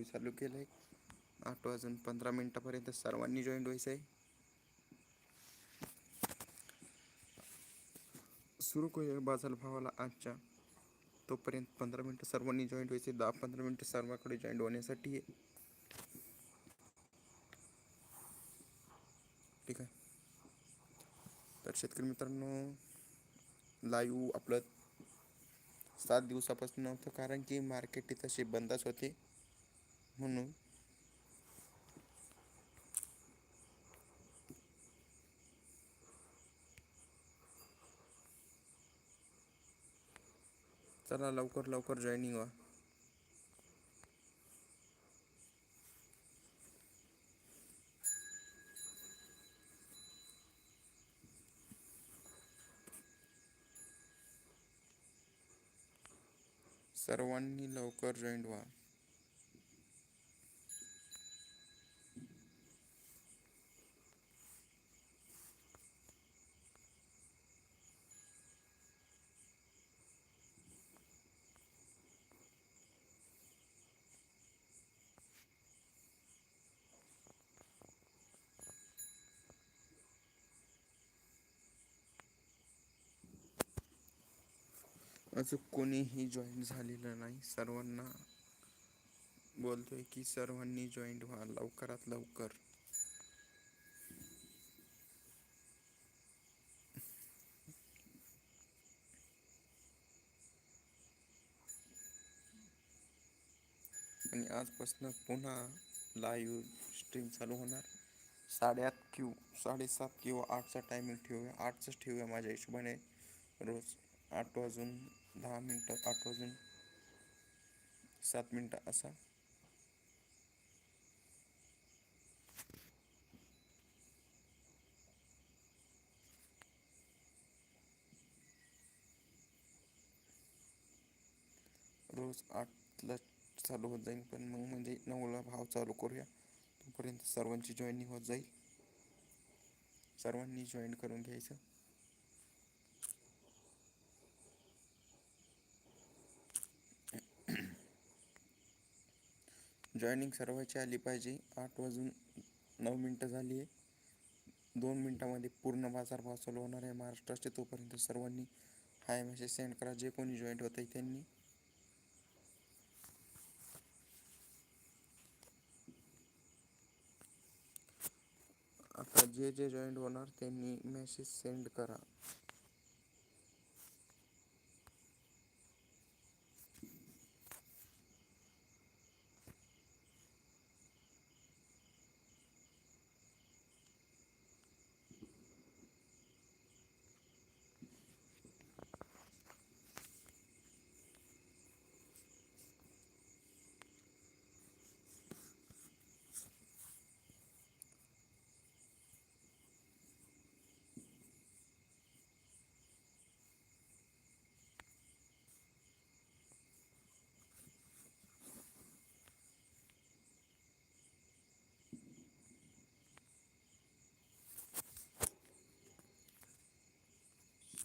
Live चालू केलं आहे आठ वाजून पंधरा मिनटापर्यंत सर्वांनी जॉईंट व्हायचं आहे सुरू करूया बाजार भावाला आजच्या. तोपर्यंत पंधरा मिनटं सर्वांनी जॉईंट व्हायचे दहा पंधरा मिनटं सर्वांकडे जॉईंट होण्यासाठी. आहे. ठीक आहे. तर शेतकरी मित्रांनो लाईव्ह आपलं सात दिवसापासून नव्हतं. कारण की मार्केट तशी बंदच होते. म्हणून. चला लवकर लवकर जॉईनिंग व्हा सर्वांनी लवकर जॉईंट व्हा. अजून कोणीही जॉईन झालेलं नाही. सर्वांना बोलतोय की सर्वांनी जॉईंट व्हा लवकरात लवकर. आणि आजपासून पुन्हा लाईव्ह स्ट्रीम चालू होणार. साडेआठ किंवा साडेसात किंवा आठचा टायमिंग ठेवूया. आठचंच ठेवूया माझ्या हिशोबाने. रोज आठ वाजून दहा मिनटं आठ वाजून सात मिनटं असा. रोज आठला चालू होत जाईल पण मग म्हणजे नऊला भाव चालू करूया. तोपर्यंत सर्वांची जॉईनिंग होत जाईल. सर्वांनी जॉईन करून घ्यायचं. जॉईनिंग सर्वांची आली पाहिजे. आठ वाजून नऊ मिनटं झाली आहे. दोन मिनटामध्ये पूर्ण बाजारभाव चालू होणार आहे. महाराष्ट्राचे तोपर्यंत सर्वांनी हाय मेसेज सेंड करा. जे कोणी जॉईंट होत आहे त्यांनी. आता जे जे जॉईंट होणार त्यांनी मेसेज सेंड करा.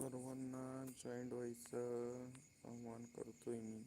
सर्वांना जॉईंट व्हायचं आव्हान करतोय मी.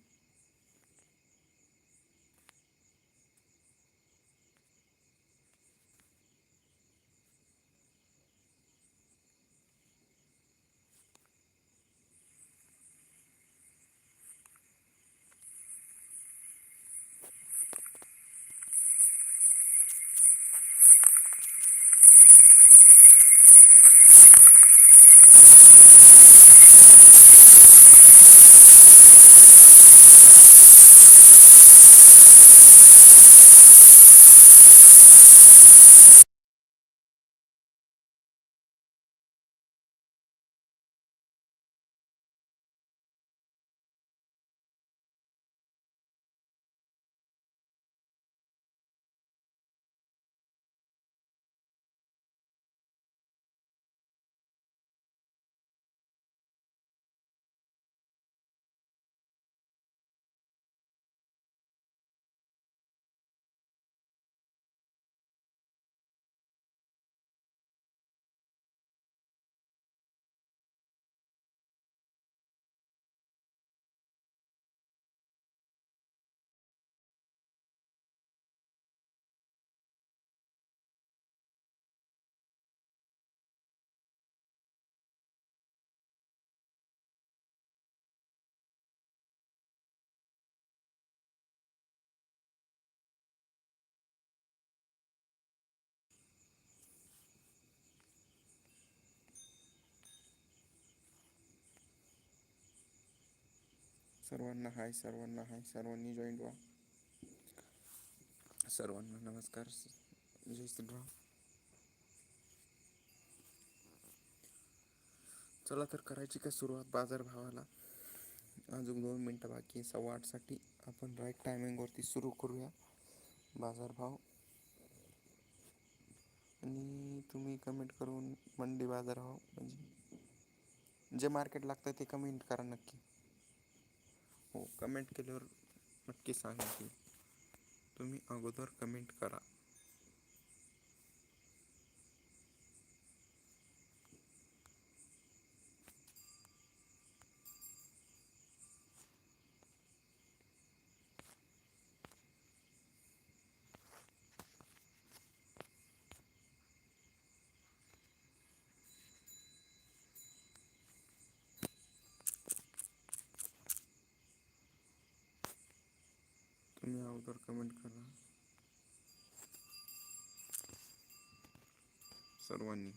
सर्वांना हाय सर्वांना हाय सर्वांनी जॉईंट व्हा. सर्वांना नमस्कार जय श्रीराम. चला तर करायची का सुरुवात बाजारभावाला अजून दोन मिनटं बाकी सव्वा आठसाठी. आपण राईट टायमिंगवरती सुरू करूया बाजारभाव आणि तुम्ही कमेंट करून मंडी बाजारभाव म्हणजे जे मार्केट लागतं ते कमेंट करा नक्की. हो कमेंट केल्यावर नक्की सांगा की तुम्ही अगोदर कमेंट करा. पर कमेंट करा. सर्वांनी.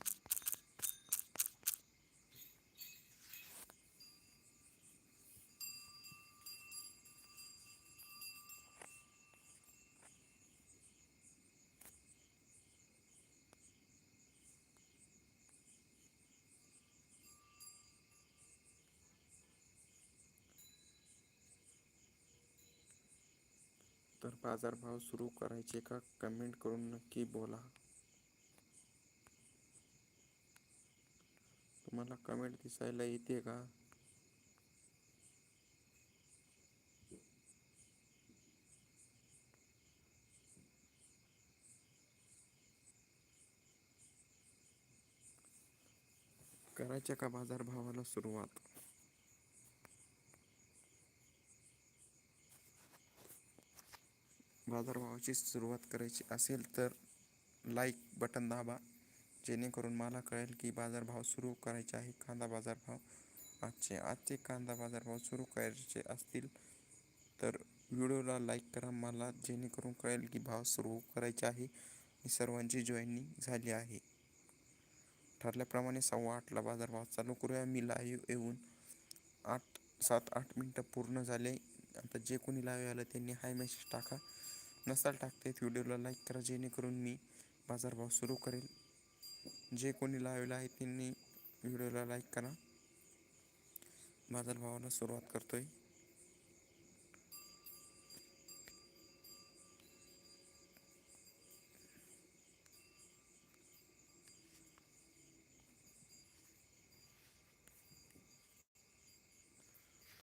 बाजारभाव सुरू करायचे का? कमेंट करून नक्की बोला. तुम्हाला कमेंट दिसायला येते का? करायच्या का बाजारभावाला सुरुवात? बाजारभावाची सुरुवात करायची असेल तर लाईक बटन दाबा. जेणेकरून मला कळेल की बाजारभाव सुरू करायचे आहे. कांदा बाजारभाव आजचे आजचे कांदा बाजारभाव सुरू करायचे असतील तर व्हिडिओला लाईक करा. मला जेणेकरून कळेल की भाव सुरू करायचे आहे. सर्वांची जॉईनिंग झाली आहे. ठरल्याप्रमाणे सव्वा आठला बाजारभाव चालू करूया. मी लाईव्ह येऊन आठ सात आठ मिनटं पूर्ण झाले. आता जे कोणी लाईव्ह आलं त्यांनी हाय मेसेज टाका. नसाल टाकते व्हिडिओला लाईक करा जेणेकरून मी बाजारभाव सुरू करेल. जे कोणी लाईव्हला आहे त्यांनी व्हिडिओला लाईक करा. बाजारभावाला सुरुवात करतो आहे